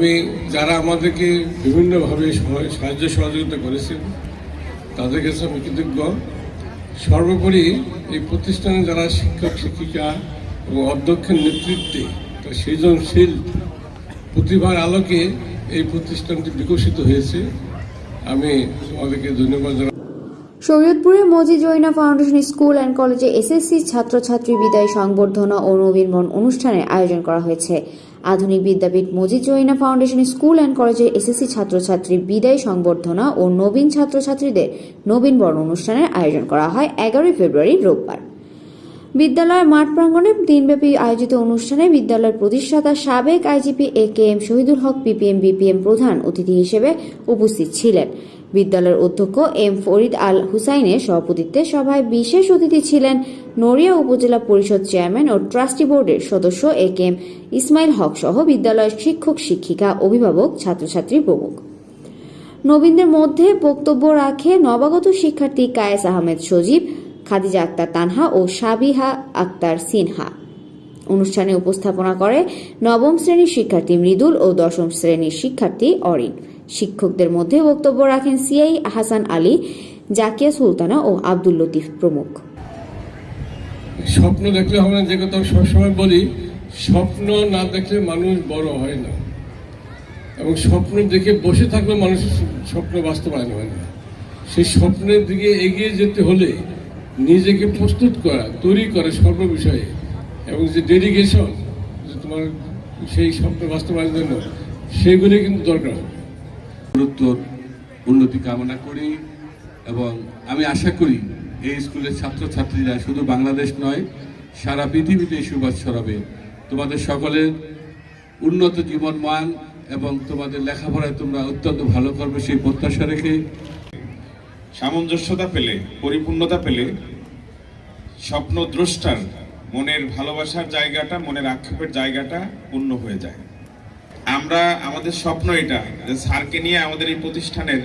আমি যারা আমাদেরকে বিভিন্নভাবে সাহায্য সহযোগিতা করেছেন, তাদের কাছে আমি কৃতজ্ঞ। সর্বোপরি এই প্রতিষ্ঠানে যারা শিক্ষক, শিক্ষিকা এবং অধ্যক্ষের নেতৃত্বে সৃজনশীল প্রতিভার আলোকে এই প্রতিষ্ঠানটি বিকশিত হয়েছে। আমি আমাদেরকে ধন্যবাদ জানাই শরীয়তপুরে Majid Zaina foundation school and কলেজে এসএসসি ছাত্রছাত্রী বিদায় সংবর্ধনা ও নবীনবরণ অনুষ্ঠানের আয়োজন করা হয়েছে। আধুনিক বিদ্যাপীঠ Majid Joina foundation school and কলেজের এসএসসি ছাত্রছাত্রী বিদায় সংবর্ধনা ও নবীন ছাত্রছাত্রীদের নবীন নবীনবরণ অনুষ্ঠানের আয়োজন করা হয় এগারোই ফেব্রুয়ারি রোববার। বিদ্যালয়ের মাঠ প্রাঙ্গণে দিনব্যাপী আয়োজিত অনুষ্ঠানে বিদ্যালয়ের প্রতিষ্ঠাতা সাবেক IGP A K M Shahidul Haque PPM BPM প্রধান অতিথি হিসেবে উপস্থিত ছিলেন। বিদ্যালয়ের অধ্যক্ষ এম ফরিদ আল হুসাইনের সভাপতিত্বে সভায় বিশেষ অতিথি ছিলেন নড়িয়া উপজেলা পরিষদ চেয়ারম্যান ও ট্রাস্টি বোর্ডের সদস্য এ কে এম ইসমাইল হক সহ বিদ্যালয়ের শিক্ষক, শিক্ষিকা, অভিভাবক, ছাত্রছাত্রী প্রমুখ। নবীনদের মধ্যে বক্তব্য রাখে নবাগত শিক্ষার্থী কায়েস আহমেদ সজীব খাদিজা আক্তার তানহা ও সাবিহা আক্তার সিনহা। অনুষ্ঠানে উপস্থাপনা করে নবম শ্রেণির শিক্ষার্থী মৃদুল ও দশম শ্রেণির শিক্ষার্থী অরিন। শিক্ষকদের মধ্যে বক্তব্য রাখেন সিআই হাসান আলী, জাকিয়া সুলতানা ও আব্দুল লতিফ প্রমুখ। স্বপ্ন দেখলে হবে না, যে কথা সবসময় বলি, স্বপ্ন না দেখলে মানুষ বড় হয় না। এবং স্বপ্ন দেখে বসে থাকলে মানুষের স্বপ্ন বাস্তবায়ন হয় না। সেই স্বপ্নের দিকে এগিয়ে যেতে হলে নিজেকে প্রস্তুত করা তৈরি করা সর্ব বিষয়ে। এবং যে ডেডিকেশন যে তোমার সেই স্বপ্ন বাস্তবায়নের জন্য সেগুলি কিন্তু দরকার হবে। গুরুত্বর উন্নতি কামনা করি এবং আমি আশা করি এই স্কুলের ছাত্রছাত্রীরা শুধু বাংলাদেশ নয় সারা পৃথিবীতে সুবাস ছড়াবে। তোমাদের সকলের উন্নত জীবন মান এবং তোমাদের লেখাপড়ায় তোমরা অত্যন্ত ভালো করবে সেই প্রত্যাশা রেখে সামঞ্জস্যতা পেলে পরিপূর্ণতা পেলে স্বপ্ন দ্রষ্টার মনের ভালোবাসার জায়গাটা, মনের আক্ষেপের জায়গাটা পূর্ণ হয়ে যায়। আমরা, আমাদের স্বপ্ন এটা যে স্যারকে নিয়ে আমাদের এই প্রতিষ্ঠানের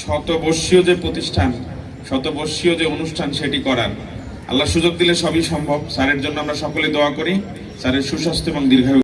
শতবর্ষীয় যে প্রতিষ্ঠান, শতবর্ষীয় যে অনুষ্ঠান সেটি করার। আল্লাহ সুযোগ দিলে সবই সম্ভব। স্যারের জন্য আমরা সকলে দোয়া করি। স্যারের সুস্বাস্থ্য এবং দীর্ঘায়ু